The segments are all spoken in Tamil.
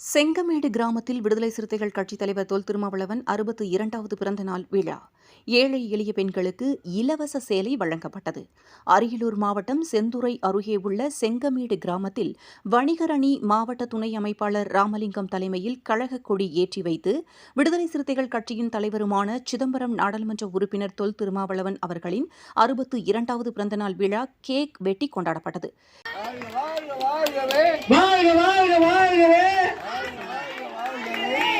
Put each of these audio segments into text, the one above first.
செங்கமேடு கிராமத்தில் விடுதலை சிறுத்தைகள் கட்சித் தலைவர் தொல் திருமாவளவன் அறுபத்து இரண்டாவது பிறந்த நாள் விழா. ஏழை எளிய பெண்களுக்கு இலவச சேலை வழங்கப்பட்டது. அரியலூர் மாவட்டம் செந்துறை அருகே உள்ள செங்கமேடு கிராமத்தில் வணிகரணி மாவட்ட துணை அமைப்பாளர் ராமலிங்கம் தலைமையில் கழக கொடி ஏற்றி வைத்து விடுதலை சிறுத்தைகள் கட்சியின் தலைவருமான சிதம்பரம் நாடாளுமன்ற உறுப்பினர் தொல் திருமாவளவன் அவர்களின் அறுபத்து இரண்டாவது பிறந்தநாள் விழா கேக் வெட்டி கொண்டாடப்பட்டது வாழ்க வாழ்க வாழ்கவே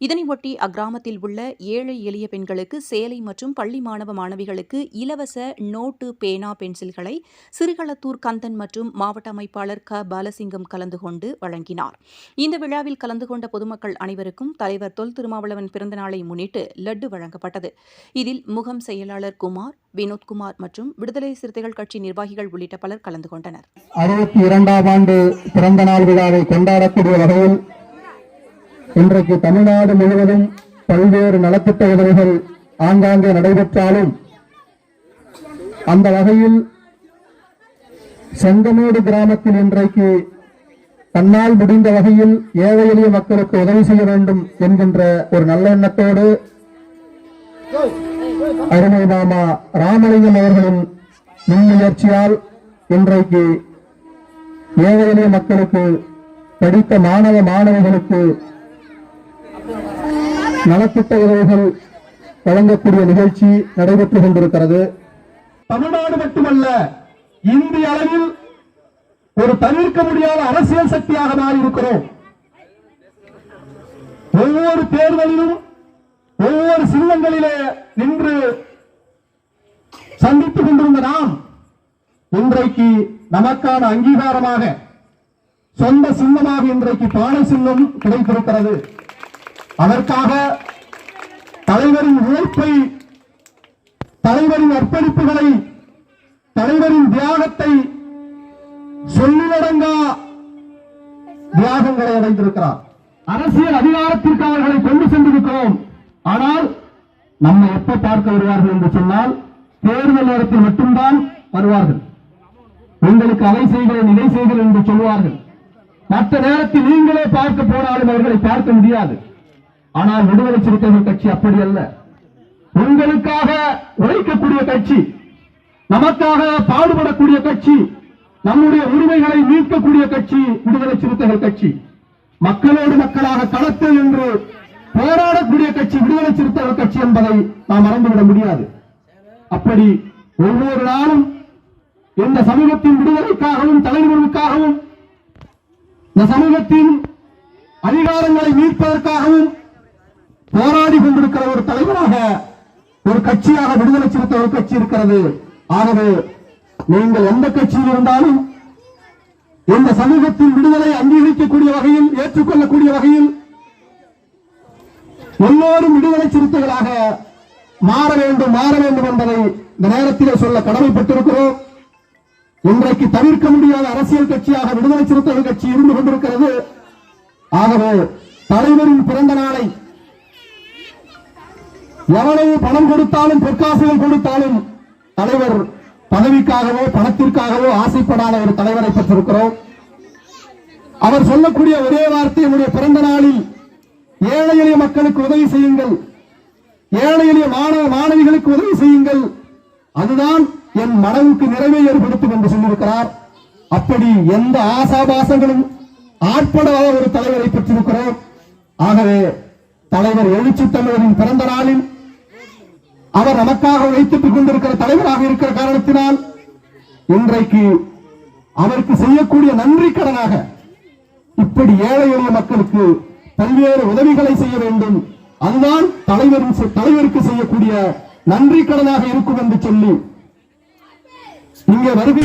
இதனையொட்டி அக்கிராமத்தில் உள்ள ஏழை எளிய பெண்களுக்கு சேலை மற்றும் பள்ளி மாணவ மாணவிகளுக்கு இலவச நோட்டு பேனா பென்சில்களை சிறுகளத்தூர் கந்தன் மற்றும் மாவட்ட அமைப்பாளர் க. பாலசிங்கம் கலந்து கொண்டு வழங்கினார். இந்த விழாவில் கலந்து கொண்ட பொதுமக்கள் அனைவருக்கும் தலைவர் தொல் திருமாவளவன் பிறந்தநாளை முன்னிட்டு லட்டு வழங்கப்பட்டது. இதில் முகம் செயலாளர் குமார் வினோத்குமார் மற்றும் விடுதலை சிறுத்தைகள் கட்சி நிர்வாகிகள் உள்ளிட்ட பலர் கலந்து கொண்டனர். அறுபத்தி இரண்டாம் ஆண்டு விழாவை கொண்டாடக்கூடிய வகையில் இன்றைக்கு தமிழ்நாடு முழுவதும் பல்வேறு நலத்திட்ட உதவிகள் ஆங்காங்கே நடைபெற்றாலும் அந்த வகையில் செங்கமேடு கிராமத்தில் இன்றைக்கு தன்னால் முடிந்த வகையில் ஏழை எளிய மக்களுக்கு உதவி செய்ய வேண்டும் என்கின்ற ஒரு நல்ல எண்ணத்தோடு அருமை மாமா ராமலிங்கம் அவர்களின் முன்முயற்சியால் இன்றைக்கு ஏழை எளிய மக்களுக்கு படித்த மாணவ மாணவிகளுக்கு நலத்திட்ட உதவிகள் வழங்கக்கூடிய நிகழ்ச்சி நடைபெற்றுக் கொண்டிருக்கிறது. தமிழ்நாடு மட்டுமல்ல இந்திய அளவில் ஒரு தவிர்க்க முடியாத அரசியல் சக்தியாக மாறி இருக்கிறோம் ஒவ்வொரு தேர்தலிலும் ஒவ்வொரு சின்னங்களிலே நின்று சந்தித்துக் கொண்டிருந்த நாம் இன்றைக்கு நமக்கான அங்கீகாரமாக சொந்த சின்னமாக இன்றைக்கு பானை சின்னம் கிடைத்திருக்கிறது. அதற்காக தலைவரின் உழைப்பை தலைவரின் அர்ப்பணிப்புகளை தலைவரின் தியாகத்தை சொல்லிலடங்கா தியாகங்களை அடைந்திருக்கிறார். அரசியல் அதிகாரத்திற்கு அவர்களை கொண்டு சென்றிருக்கிறோம். ஆனால் நம்மை எப்ப பார்க்க வருவார்கள் என்று சொன்னால் தேர்தல் நேரத்தில் மட்டும்தான் வருவார்கள். உங்களுக்கு அலை செய்கிறேன் இதை செய்கிறேன் என்று சொல்வார்கள் மற்ற நேரத்தில் நீங்களே பார்க்க போனாலும் அவர்களை பார்க்க முடியாது. ஆனால் விடுதலை சிறுத்தைகள் கட்சி அப்படி அல்ல. உங்களுக்காக உழைக்கக்கூடிய கட்சி நமக்காக பாடுபடக்கூடிய கட்சி நம்முடைய உரிமைகளை மீட்கக்கூடிய கட்சி விடுதலை சிறுத்தைகள் கட்சி. மக்களோடு மக்களாக களத்தில் என்று போராடக்கூடிய கட்சி விடுதலை சிறுத்தைகள் கட்சி என்பதை நாம் மறந்துவிட முடியாது. அப்படி ஒவ்வொரு நாளும் இந்த சமூகத்தின் விடுதலைக்காகவும் தலைவர்களுக்காகவும் இந்த சமூகத்தின் அதிகாரங்களை மீட்பதற்காகவும் போராடி கொண்டிருக்கிற ஒரு தலைவராக ஒரு கட்சியாக விடுதலை சிறுத்தை ஒரு கட்சி இருக்கிறது. ஆகவே நீங்கள் எந்த கட்சியில் இருந்தாலும் இந்த சமூகத்தின் விடுதலை அங்கீகரிக்கக்கூடிய வகையில் ஏற்றுக்கொள்ளக்கூடிய வகையில் எல்லோரும் விடுதலை சிறுத்தைகளாக மாற வேண்டும் மாற வேண்டும் என்பதை இந்த நேரத்திலே சொல்ல கடமைப்பட்டிருக்கிறோம். இன்றைக்கு தவிர்க்க முடியாத அரசியல் கட்சியாக விடுதலை சிறுத்தைகள் கட்சி இருந்து கொண்டிருக்கிறது. ஆகவே தலைவரின் பிறந்த நாளை எவ்வளவு பணம் கொடுத்தாலும் பொற்காசுகள் கொடுத்தாலும் தலைவர் பதவிக்காகவோ பணத்திற்காகவோ ஆசைப்படாத ஒரு தலைவரை பெற்றிருக்கிறோம். அவர் சொல்லக்கூடிய ஒரே வார்த்தை என்னுடைய பிறந்த நாளில் ஏழை எளிய மக்களுக்கு உதவி செய்யுங்கள். ஏழை எளிய மாணவ மாணவிகளுக்கு உதவி செய்யுங்கள். அதுதான் என் மனவுக்கு நிறைவை ஏற்படுத்தும் என்று சொல்லியிருக்கிறார். அப்படி எந்த ஆசாபாசங்களும் ஆட்படாத ஒரு தலைவரை பெற்றிருக்கிறோம். ஆகவே தலைவர் எழுச்சி தமிழரின் பிறந்த நாளில் அவர் நமக்காக வைத்துக் கொண்டிருக்கிற தலைவராக இருக்கிற காரணத்தினால் இன்றைக்கு அவருக்கு செய்யக்கூடிய நன்றி கடனாக இப்படி ஏழை எளிய மக்களுக்கு பல்வேறு உதவிகளை செய்ய வேண்டும். அதுதான் தலைவரின் தலைவருக்கு செய்யக்கூடிய நன்றி கடனாக இருக்கும் என்று சொல்லி இங்கே வருகை